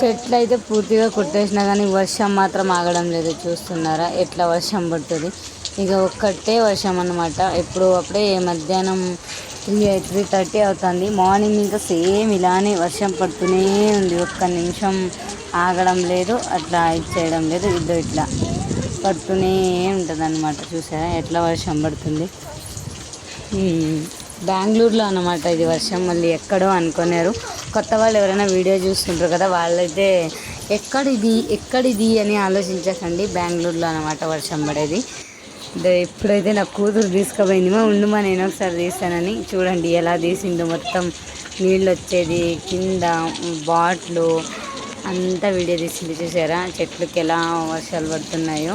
చెట్లు అయితే పూర్తిగా కొట్టేసినా కానీ వర్షం మాత్రం ఆగడం లేదు. చూస్తున్నారా? ఎట్లా వర్షం పడుతుంది? ఇక ఒక్కటే వర్షం అన్నమాట. ఎప్పుడు అప్పుడే మధ్యాహ్నం త్రీ త్రీ థర్టీ అవుతుంది. మార్నింగ్ ఇంకా సేమ్ ఇలానే వర్షం పడుతూనే ఉంది. ఒక్క నిమిషం ఆగడం లేదు. అట్లా చేయడం లేదు. ఇద్దరు ఇట్లా పడుతూనే ఉంటుంది అనమాట చూసారా? ఎట్లా వర్షం పడుతుంది? బెంగళూరులో అన్నమాట ఇది వర్షం. మళ్ళీ ఎక్కడో అనుకున్నారు. కొత్త వాళ్ళు ఎవరైనా వీడియో చూస్తుంటారు కదా వాళ్ళైతే ఎక్కడిది ఎక్కడిది అని ఆలోచించకండి. బెంగళూరులో అనమాట వర్షం పడేది. ఎప్పుడైతే నా కూతురు తీసుకుపోయింది. మా ఉండుమా నేను ఒకసారి తీస్తానని చూడండి ఎలా తీసిందో. మొత్తం నీళ్ళు వచ్చేది కింద బాట్లు అంతా వీడియో తీసింది చూసారా? చెట్లకి ఎలా వర్షాలు పడుతున్నాయో.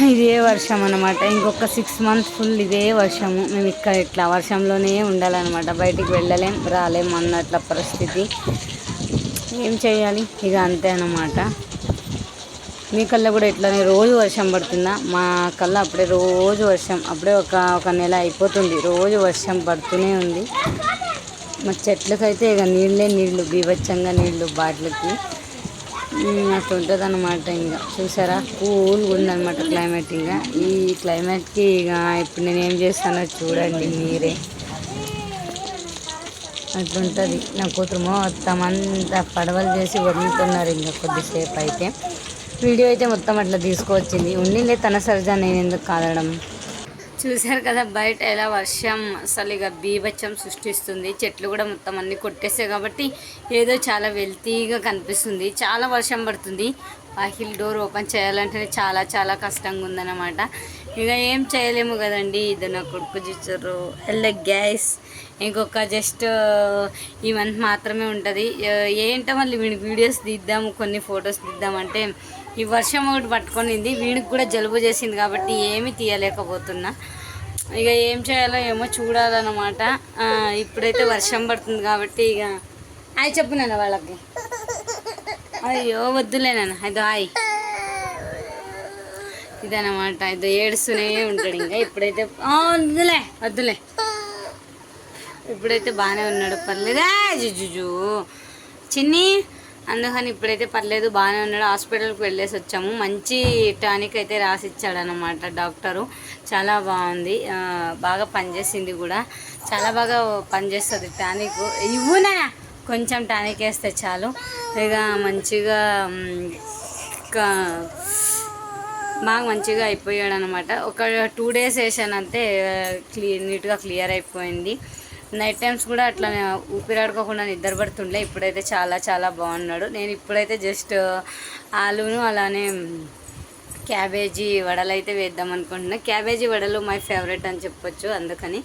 ఇదే వర్షం అనమాట ఇంకొక సిక్స్ మంత్స్ ఫుల్ ఇదే వర్షము. మేము ఇక్కడ ఇట్లా వర్షంలోనే ఉండాలన్నమాట. బయటికి వెళ్ళలేం రాలేం అన్నట్ల పరిస్థితి. ఏం చేయాలి? ఇక అంతే అనమాట మీ కల్లా కూడా ఇట్లానే రోజు వర్షం పడుతుందా? మా కల్లా అప్పుడే రోజు వర్షం. అప్పుడే ఒక ఒక నెల అయిపోతుంది. రోజు వర్షం పడుతూనే ఉంది. మా చెట్లకైతే ఇక నీళ్ళే నీళ్ళు బీభత్సంగా నీళ్ళు బాటిలకి. అట్లా ఉంటుంది అనమాట ఇంకా చూసారా? కూల్గా ఉందన్నమాట క్లైమేట్ ఇంకా ఈ క్లైమేట్కి ఇక ఇప్పుడు నేను ఏం చేస్తానో చూడండి మీరే. అట్లుంటుంది. నా కూతురు మొత్తం అంతా పడవలు చేసి వదులుతున్నారు ఇంకా కొద్దిసేపు అయితే. వీడియో అయితే మొత్తం అట్లా తీసుకువచ్చింది ఉండిందే తన సరిజా నేను ఎందుకు కాదడం? చూశారు కదా బయట ఎలా వర్షం అసలు ఇక బీభత్సం సృష్టిస్తుంది. చెట్లు కూడా మొత్తం అన్ని కొట్టేసాయి కాబట్టి ఏదో చాలా వెల్తీగా కనిపిస్తుంది. చాలా వర్షం పడుతుంది. వాకిల్ డోర్ ఓపెన్ చేయాలంటే చాలా చాలా కష్టంగా ఉందన్నమాట. ఇక ఏం చేయలేము కదండి. ఇది నా కొడుకు చూచారు ఎల్ల గ్యాస్ ఇంకొక జస్ట్ ఈ మంత్ మాత్రమే ఉంటుంది. ఏంటో మళ్ళీ వీడియోస్ తీద్దాము కొన్ని ఫొటోస్ తీద్దామంటే ఈ వర్షం ఒకటి పట్టుకొనింది. వీడికి కూడా జలుబు చేసింది కాబట్టి ఏమీ తీయలేకపోతున్నా. ఇక ఏం చేయాలో ఏమో చూడాలన్నమాట. ఇప్పుడైతే వర్షం పడుతుంది కాబట్టి ఇక హాయ్ చెప్పు నాన్న వాళ్ళకి. అయ్యో వద్దులే అదో హాయ్. ఇదన్నమాట. ఇదో ఏడుస్తూనే ఉంటాడు ఇంకా. ఇప్పుడైతే వద్దులే వద్దులే. ఇప్పుడైతే బాగానే ఉన్నాడు. పర్లేదా. జుజుజు. చిన్ని అందుకని ఇప్పుడైతే పర్లేదు బాగానే ఉన్నాడు. హాస్పిటల్కి వెళ్ళేసి వచ్చాము. మంచి టానిక్ అయితే రాసి ఇచ్చాడనమాట డాక్టరు. చాలా బాగుంది. బాగా పనిచేసింది కూడా. చాలా బాగా పనిచేస్తుంది టానిక్. ఇవ్వునా కొంచెం టానిక్ వేస్తే చాలు. ఇక మంచిగా బాగా మంచిగా అయిపోయాడు అనమాట ఒక టూ డేస్ వేసానంటే అంతే క్లియర్ నీట్గా క్లియర్ అయిపోయింది. నైట్ టైమ్స్ కూడా అట్లా ఊపిరాడుకోకుండా నిద్ర పడుతుండే. ఇప్పుడైతే చాలా చాలా బాగున్నాడు. నేను ఇప్పుడైతే జస్ట్ ఆలును అలానే క్యాబేజీ వడలు అయితే వేద్దాం అనుకుంటున్నా. క్యాబేజీ వడలు మై ఫేవరెట్ అని చెప్పొచ్చు అందుకని.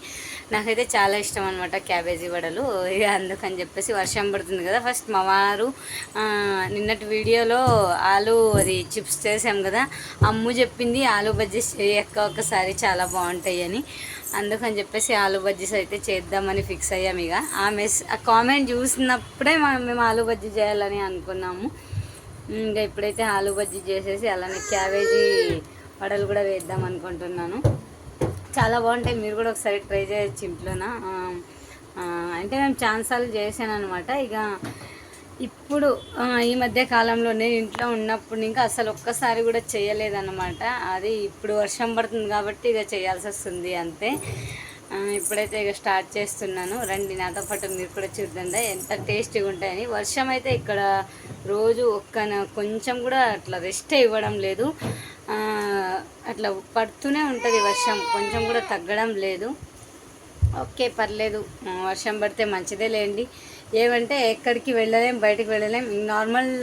నాకైతే చాలా ఇష్టం అనమాట క్యాబేజీ వడలు. ఇక అందుకని చెప్పేసి వర్షం పడుతుంది కదా. ఫస్ట్ మా వారు నిన్నటి వీడియోలో ఆలు అది చిప్స్ చేసాం కదా. అమ్ము చెప్పింది ఆలు బజ్జీస్ చేయక్క ఒకసారి చాలా బాగుంటాయి అని. అందుకని చెప్పేసి ఆలు బజ్జీస్ అయితే చేద్దామని ఫిక్స్ అయ్యాము ఇక. ఆ మెస్ ఆ కామెంట్ చూసినప్పుడే మేము ఆలు బజ్జీ చేయాలని అనుకున్నాము. ఇంకా ఇప్పుడైతే ఆలు బజ్జీ చేసేసి అలానే క్యాబేజీ వడలు కూడా వేద్దాం అనుకుంటున్నాను. చాలా బాగుంటాయి. మీరు కూడా ఒకసారి ట్రై చేయొచ్చు ఇంట్లోనా అంటే మేము ఛాన్సాలు చేశాను అనమాట ఇక ఇప్పుడు ఈ మధ్య కాలంలో నేను ఇంట్లో ఉన్నప్పుడు ఇంకా అసలు ఒక్కసారి కూడా చేయలేదన్నమాట. అది ఇప్పుడు వర్షం పడుతుంది కాబట్టి ఇక చేయాల్సి వస్తుంది అంతే. ఇప్పుడైతే ఇక స్టార్ట్ చేస్తున్నాను. రండి నాతో పాటు మీరు కూడా చూద్దా ఎంత టేస్టీగా ఉంటాయని. వర్షం అయితే ఇక్కడ రోజు ఒక్క కొంచెం కూడా అట్లా రెస్ట్ ఇవ్వడం లేదు. అట్లా పడుతూనే ఉంటుంది వర్షం కొంచెం కూడా తగ్గడం లేదు. ఓకే పర్లేదు. వర్షం పడితే మంచిదే లేండి. ఏమంటే ఎక్కడికి వెళ్ళలేం బయటికి వెళ్ళలేం. నార్మల్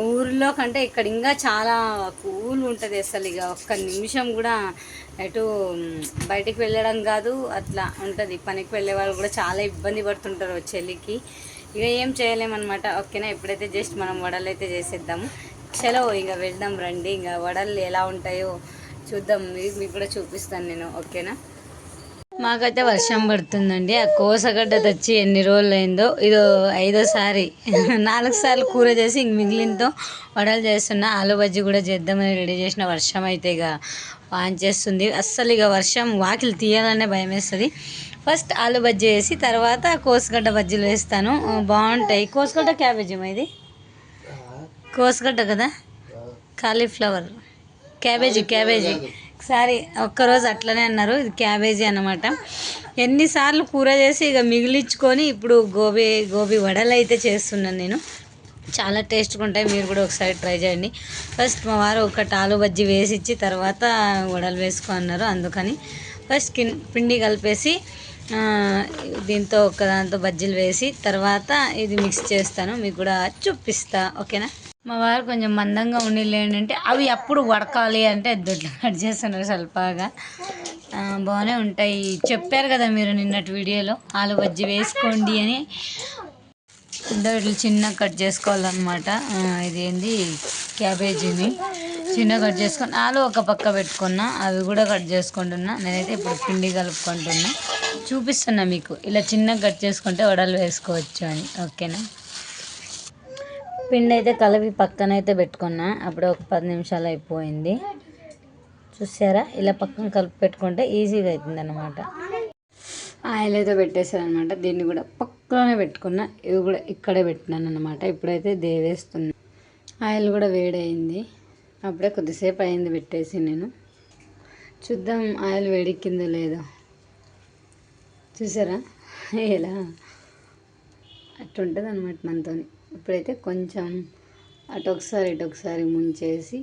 ఊర్లో కంటే ఇక్కడ ఇంకా చాలా కూల్ ఉంటుంది అసలు ఇక. ఒక్క నిమిషం కూడా ఎటు బయటికి వెళ్ళడం కాదు అట్లా ఉంటుంది. పనికి వెళ్ళే వాళ్ళు కూడా చాలా ఇబ్బంది పడుతుంటారు చలికి ఇక ఏం చేయలేమన్నమాట. ఓకేనా? ఎప్పుడైతే జస్ట్ మనం వడలు అయితే చేసేద్దాము. చలో ఇక వెళ్దాం రండి. ఇంకా వడలు ఎలా ఉంటాయో చూద్దాం. మీకు కూడా చూపిస్తాను నేను. ఓకేనా? మాకైతే వర్షం పడుతుందండి. ఆ కోసగడ్డ తెచ్చి ఎన్ని రోజులు అయిందో ఇదో ఐదోసారి నాలుగు సార్లు కూర చేసి ఇంక మిగిలినతో వడలు చేస్తున్నా ఆలు బజ్జీ కూడా చేద్దామని రెడీ చేసిన వర్షం అయితే ఇక వాన్ చేస్తుంది. అస్సలు ఇక వర్షం వాకిలు తీయాలనే భయం వేస్తుంది ఫస్ట్ ఆలు బజ్జీ వేసి తర్వాత కోసుగడ్డ బజ్జీలు వేస్తాను. బాగుంటాయి. కోసుగడ్డ క్యాబేజీ మా ఇది? కోసుగడ్డ కదా? కాలీఫ్లవర్. Cabbage cabbage. ఒకసారి ఒక్కరోజు అట్లనే అన్నారు. ఇది క్యాబేజీ అన్నమాట. ఎన్నిసార్లు కూర చేసి ఇక మిగిలించుకొని ఇప్పుడు గోబీ గోబీ వడలు అయితే చేస్తున్నాను నేను. చాలా టేస్ట్గా ఉంటాయి. మీరు కూడా ఒకసారి ట్రై చేయండి. ఫస్ట్ మా వారు ఒకటి ఆలు బజ్జీ వేసి ఇచ్చి తర్వాత వడలు వేసుకో అన్నారు. అందుకని ఫస్ట్ కిన్ పిండి కలిపేసి దీంతో ఒక దాంతో బజ్జీలు వేసి తర్వాత ఇది మిక్స్ చేస్తాను. మీకు కూడా చూపిస్తా. ఓకేనా? మా వారు కొంచెం మందంగా ఉండేది ఏంటంటే అవి అప్పుడు వడకాలి అంటే దొడ్లు కట్ చేస్తున్నారు స్వల్పగా. బాగానే ఉంటాయి. చెప్పారు కదా మీరు నిన్నటి వీడియోలో ఆలు బజ్జి వేసుకోండి అని. దొడ్లు చిన్న కట్ చేసుకోవాలన్నమాట. ఇదేంది? ఇది ఏంది క్యాబేజీని చిన్న కట్ చేసుకొని ఆలు ఒక పక్క పెట్టుకున్నా అవి కూడా కట్ చేసుకుంటున్నా. నేనైతే ఇప్పుడు పిండి కలుపుకుంటున్నా. చూపిస్తున్నా మీకు. ఇలా చిన్న కట్ చేసుకుంటే వడలు వేసుకోవచ్చు అని. ఓకేనా? పిండి అయితే కలిపి పక్కన అయితే పెట్టుకున్నా. అప్పుడు ఒక పది నిమిషాలు అయిపోయింది. చూసారా? ఇలా పక్కన కలిపి పెట్టుకుంటే ఈజీగా అవుతుంది అన్నమాట ఆయిల్ అయితే పెట్టేసాను అనమాట దీన్ని కూడా పక్కనే పెట్టుకున్నా. ఇవి కూడా ఇక్కడే పెట్టినాను అనమాట ఇప్పుడైతే దేవేస్తున్నా. ఆయిల్ కూడా వేడయింది. అప్పుడే కొద్దిసేపు అయింది పెట్టేసి నేను. చూద్దాం ఆయిల్ వేడెక్కిందో లేదో. చూసారా? ఎలా? అట్టుంటుంది అనమాట మనతోని. ఇప్పుడైతే కొంచెం అటు ఒకసారి ఇటు ఒకసారి ముంచేసి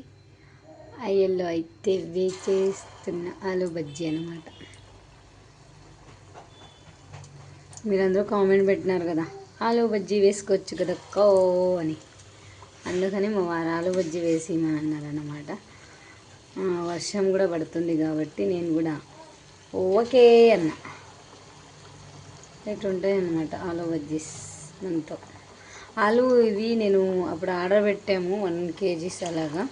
అయ్యల్లో అయితే వేచేస్తున్న ఆలు బజ్జీ అనమాట మీరందరూ కామెంట్ పెట్టినారు కదా ఆలు బజ్జీ వేసుకోవచ్చు కదా కో అని. అందుకని మా వారు ఆలు బజ్జీ వేసి అన్నారు అన్నమాట వర్షం కూడా పడుతుంది కాబట్టి నేను కూడా ఓకే అన్న. ఇటు అన్నమాట ఆలు బజ్జీస్ మనతో ఆలు ఇవి నేను అప్పుడు ఆర్డర్ పెట్టాము వన్ కేజీస్ అలాగా.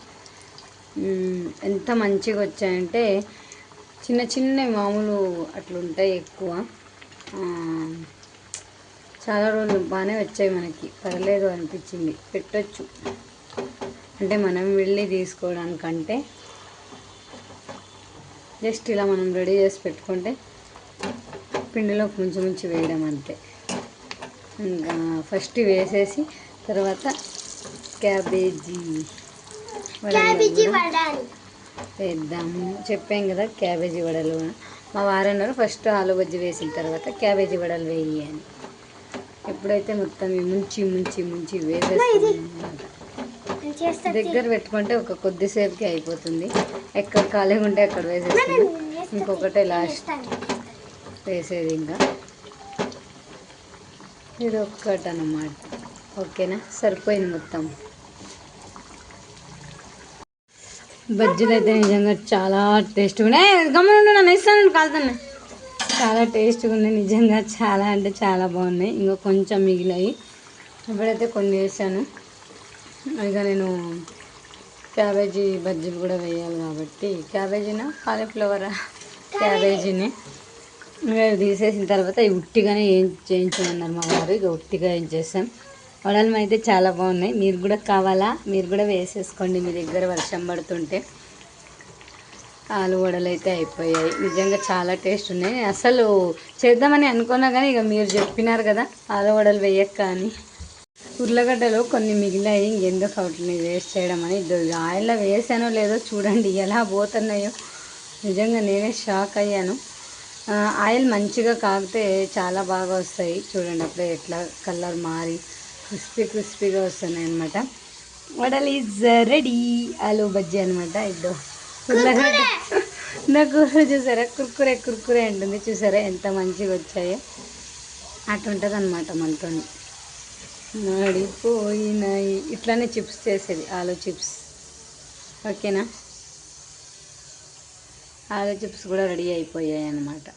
ఎంత మంచిగా వచ్చాయంటే చిన్న చిన్న మామూలు అట్లుంటాయి ఎక్కువ. చాలా రోజులు బాగానే వచ్చాయి మనకి. పర్లేదు అనిపించింది. పెట్టొచ్చు. అంటే మనం వెళ్ళి తీసుకోవడానికంటే జస్ట్ ఇలా మనం రెడీ చేసి పెట్టుకుంటే పిండిలో ముంచి ముంచి వేయడం అంతే. ఫస్ట్ వేసేసి తర్వాత క్యాబేజీ వేద్దాము చెప్పాం కదా క్యాబేజీ వడలు. మా వారన్నారు ఫస్ట్ ఆలు బజ్జీ వేసిన తర్వాత క్యాబేజీ వడలు వేయి అని ఎప్పుడైతే మొత్తం ముంచి ముంచి ముంచి వేసేస్తాం దగ్గర పెట్టుకుంటే ఒక కొద్దిసేపుకి అయిపోతుంది. ఎక్కడ ఖాళీగా ఉంటే అక్కడ వేసేస్తాను. ఇంకొకటే లాస్ట్ వేసేది ఇంకా. ఇది ఒక్కటి అన్నమాట ఓకేనా? సరిపోయింది మొత్తం. బజ్జీలు అయితే నిజంగా చాలా టేస్ట్గా ఉన్నాయి. గమనండి నన్ను ఇస్తాను కాలుతాను. చాలా టేస్ట్గా ఉన్నాయి నిజంగా చాలా అంటే చాలా బాగున్నాయి. ఇంకా కొంచెం మిగిలాయి. ఇప్పుడైతే కొన్ని వేసాను. ఇక నేను క్యాబేజీ బజ్జీలు కూడా వేయాలి కాబట్టి. క్యాబేజీనా? కాలీఫ్లవరా? క్యాబేజీని. తీసేసిన తర్వాత ఉట్టిగానే ఏం చేయించమన్నారు మా వారు. ఇక ఉట్టిగా ఏం చేసాం. వడలు అయితే చాలా బాగున్నాయి. మీరు కూడా కావాలా? మీరు కూడా వేసేసుకోండి మీ దగ్గర వర్షం పడుతుంటే. ఆలు వడలు అయితే అయిపోయాయి. నిజంగా చాలా టేస్ట్ ఉన్నాయి. అసలు చేద్దామని అనుకున్నా కానీ ఇక మీరు చెప్పినారు కదా ఆలు వడలు వేయక్క అని. ఉర్లగడ్డలు కొన్ని మిగిలాయి. ఇంకెందుకు అవుతుంది వేస్ట్ చేయడం అని. ఆయిల్లో వేసానో లేదో చూడండి ఎలా పోతున్నాయో. నిజంగా నేనే షాక్ అయ్యాను. ఆయిల్ మంచిగా కాగితే చాలా బాగా వస్తాయి. చూడండి అప్పుడే ఎట్లా కలర్ మారి క్రిస్పీ క్రిస్పీగా వస్తున్నాయి అనమాట వడల్ ఈజ్ రెడీ. ఆలు బజ్జీ అనమాట ఇద్దో నా కూర చూసారా? కుర్కురే కుర్కురే అంటుంది. చూసారా ఎంత మంచిగా వచ్చాయో? అటు ఉంటుంది అనమాట మనతో. మాడిపోయినాయి ఇట్లానే చిప్స్ చేసేది. ఆలు చిప్స్. ఓకేనా? ఆలు చిప్స్ కూడా రెడీ అయిపోయాయి అన్నమాట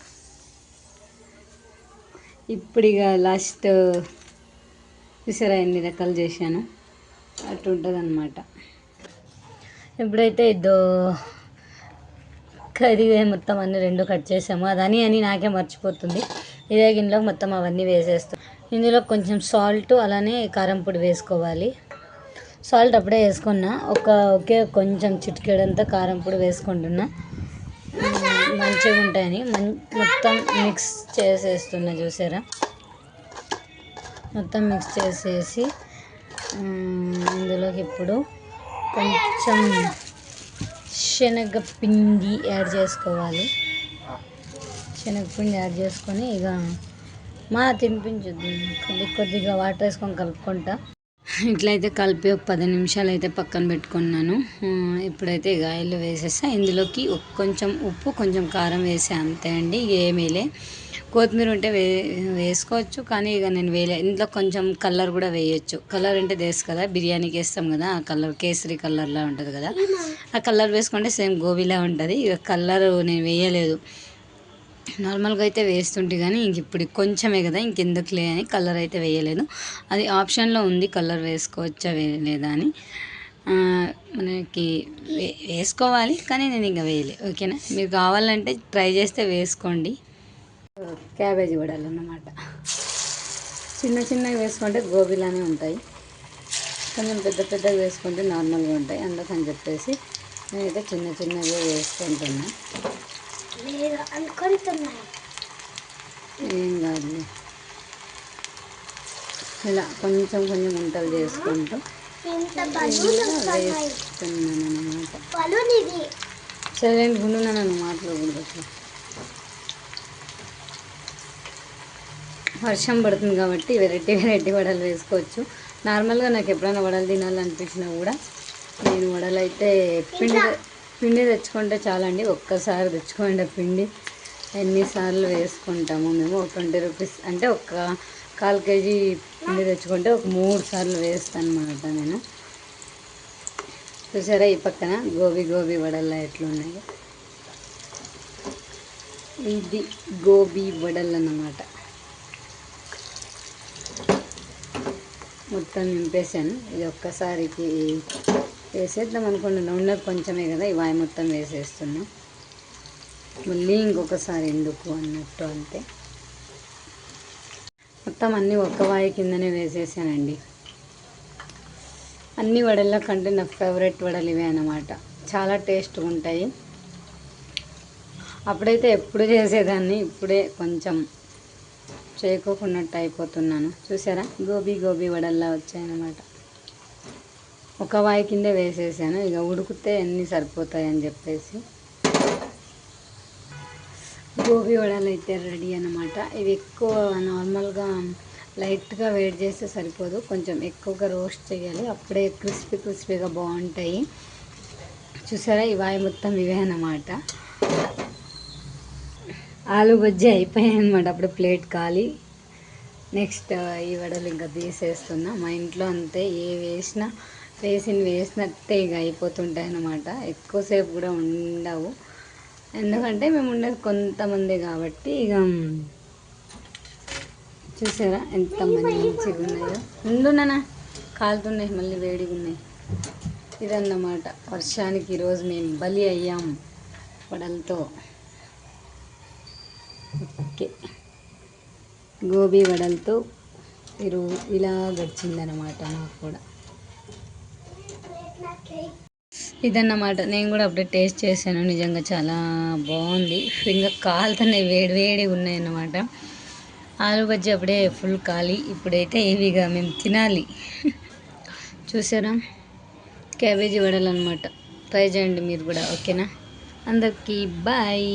ఇప్పుడు ఇక లాస్ట్ చూసారా ఎన్ని రకాలు చేశాను? అటు ఉంటుందన్నమాట. ఎప్పుడైతే ఇద్దో మొత్తం అన్ని రెండు కట్ చేసాము అదని అని నాకే మర్చిపోతుంది. ఇదే గిన్నెలో మొత్తం అవన్నీ వేసేస్తాం. ఇందులో కొంచెం సాల్ట్ అలానే కారం పొడి వేసుకోవాలి. సాల్ట్ అప్పుడే వేసుకున్నా. ఒక ఒకే కొంచెం చిటికెడంతా కారం పొడి వేసుకుంటున్నా. మంచిగా ఉంటాయని మం- మొత్తం మిక్స్ చేసేస్తున్నా చూసారా? మొత్తం మిక్స్ చేసేసి ఇందులోకి ఇప్పుడు కొంచెం శనగపిండి యాడ్ చేసుకోవాలి. శనగపిండి యాడ్ చేసుకొని ఇక మా తినిపించుద్ది. కొద్ది కొద్దిగా వాటర్ వేసుకొని కలుపుకుంటా. ఇట్లయితే కలిపి ఒక పది నిమిషాలు అయితే పక్కన పెట్టుకున్నాను. ఇప్పుడైతే ఆయిల్ వేసేస్తా ఇందులోకి కొంచెం ఉప్పు కొంచెం కారం వేసా అంతే అండి. ఏమీలే కొత్తిమీర ఉంటే వే వేసుకోవచ్చు కానీ ఇక నేను వేయలే. ఇంట్లో కొంచెం కలర్ కూడా వేయొచ్చు. కలర్ అంటే తెలుసు కదా బిర్యానీకి వేస్తాం కదా ఆ కలర్ కేసరి కలర్లా ఉంటుంది కదా. ఆ కలర్ వేసుకుంటే సేమ్ గోబీలా ఉంటుంది. ఇక కలర్ నేను వేయలేదు. నార్మల్గా అయితే వేస్తుంటే కానీ ఇంక ఇప్పుడు కొంచెమే కదా ఇంకెందుకులే అని కలర్ అయితే వేయలేదు. అది ఆప్షన్లో ఉంది కలర్ వేసుకోవచ్చా వేయలేదా అని. మనకి వే వేసుకోవాలి కానీ నేను ఇంకా వేయలే ఓకేనా? మీరు కావాలంటే ట్రై చేస్తే వేసుకోండి. క్యాబేజీ వడలు అన్నమాట. చిన్న చిన్నగా వేసుకుంటే గోబీలానే ఉంటాయి. కొంచెం పెద్ద పెద్దగా వేసుకుంటే నార్మల్గా ఉంటాయి. అందుకని చెప్పేసి నేనైతే చిన్న చిన్నగా వేసుకుంటున్నాను లేదు అనుకుంటున్నాను. ఏం కాదు ఇలా కొంచెం కొంచెం వంటలు చేసుకుంటూ ఇది. సైలెంట్ గుండు నన్ను మాట్లాడకూడదు వర్షం పడుతుంది కాబట్టి వెరైటీ వెరైటీ వడలు వేసుకోవచ్చు. నార్మల్గా నాకు ఎప్పుడైనా వడలు తినాలనిపించినా కూడా నేను వడలు అయితే పిండి పిండి తెచ్చుకుంటే చాలండి. ఒక్కసారి తెచ్చుకోండి పిండి. ఎన్నిసార్లు వేసుకుంటాము మేము? Twenty rupees. అంటే ఒక కాల్ కేజీ పిండి తెచ్చుకుంటే ఒక మూడు సార్లు వేస్తాను అనమాట నేను. చూసారా ఈ పక్కన? గోబీ గోబీ వడల్లా ఎట్లున్నాయి. ఇది గోబీ వడలు అన్నమాట. మొత్తం నింపేసాను ఇది ఒక్కసారికి వేసేద్దాం అనుకోండి. నూనె కొంచెమే కదా ఈ వాయి మొత్తం వేసేస్తున్నాం. మళ్ళీ ఇంకొకసారి ఎందుకు అన్నట్టు అంతే. మొత్తం అన్నీ ఒక్క వాయి కిందనే వేసేసానండి. అన్ని వడల కంటే నా ఫేవరెట్ వడలు ఇవే అన్నమాట. చాలా టేస్ట్గా ఉంటాయి. అప్పుడైతే ఎప్పుడు చేసేదాన్ని ఇప్పుడే కొంచెం చేయకోకున్నట్టు అయిపోతున్నాను. చూసారా? గోబీ గోబీ వడల్లా వచ్చాయన్నమాట. ఒక వాయి కిందే వేసేసాను. ఇక ఉడికితే అన్నీ సరిపోతాయని చెప్పేసి. గోబీ వడలు అయితే రెడీ అనమాట ఇవి ఎక్కువ నార్మల్గా లైట్గా వేడి చేస్తే సరిపోదు. కొంచెం ఎక్కువగా రోస్ట్ చేయాలి. అప్పుడే క్రిస్పీ క్రిస్పీగా బాగుంటాయి. చూసారా? ఈ వాయి మొత్తం ఇవే అనమాట ఆలు బజ్జీ అయిపోయాయి అనమాట అప్పుడు ప్లేట్ ఖాళీ. నెక్స్ట్ ఈ వడలు ఇంకా తీసేస్తున్నా. మా ఇంట్లో అంతే. ఏ వేసినా వేసిన వేసినట్టే ఇక అయిపోతుంటాయి అన్నమాట. ఎక్కువసేపు కూడా ఉండవు. ఎందుకంటే మేము ఉండేది కొంతమంది కాబట్టి ఇక చూసారా ఎంత మంచిగా ఉన్నాయో. ఉండున్నానా కాలుతున్నాయి మళ్ళీ వేడిగా ఉన్నాయి. ఇదన్నమాట వర్షానికి ఈరోజు మేము బలి అయ్యాం వడలతో. ఓకే. గోబీ వడలతో ఇరు ఇలా గడిచిందనమాట నాకు కూడా. ఇదన్నమాట. నేను కూడా అప్పుడే టేస్ట్ చేశాను. నిజంగా చాలా బాగుంది. ఇంకా కాలుతున్నాయి వేడి వేడిగా ఉన్నాయన్నమాట. ఆలు బజ్జీ అప్పుడే ఫుల్ ఖాళీ. ఇప్పుడైతే ఇవిగా మేము తినాలి. చూసారా? క్యాబేజీ వడలు అనమాట ట్రై చేయండి మీరు కూడా. ఓకేనా? అందరికీ బాయ్.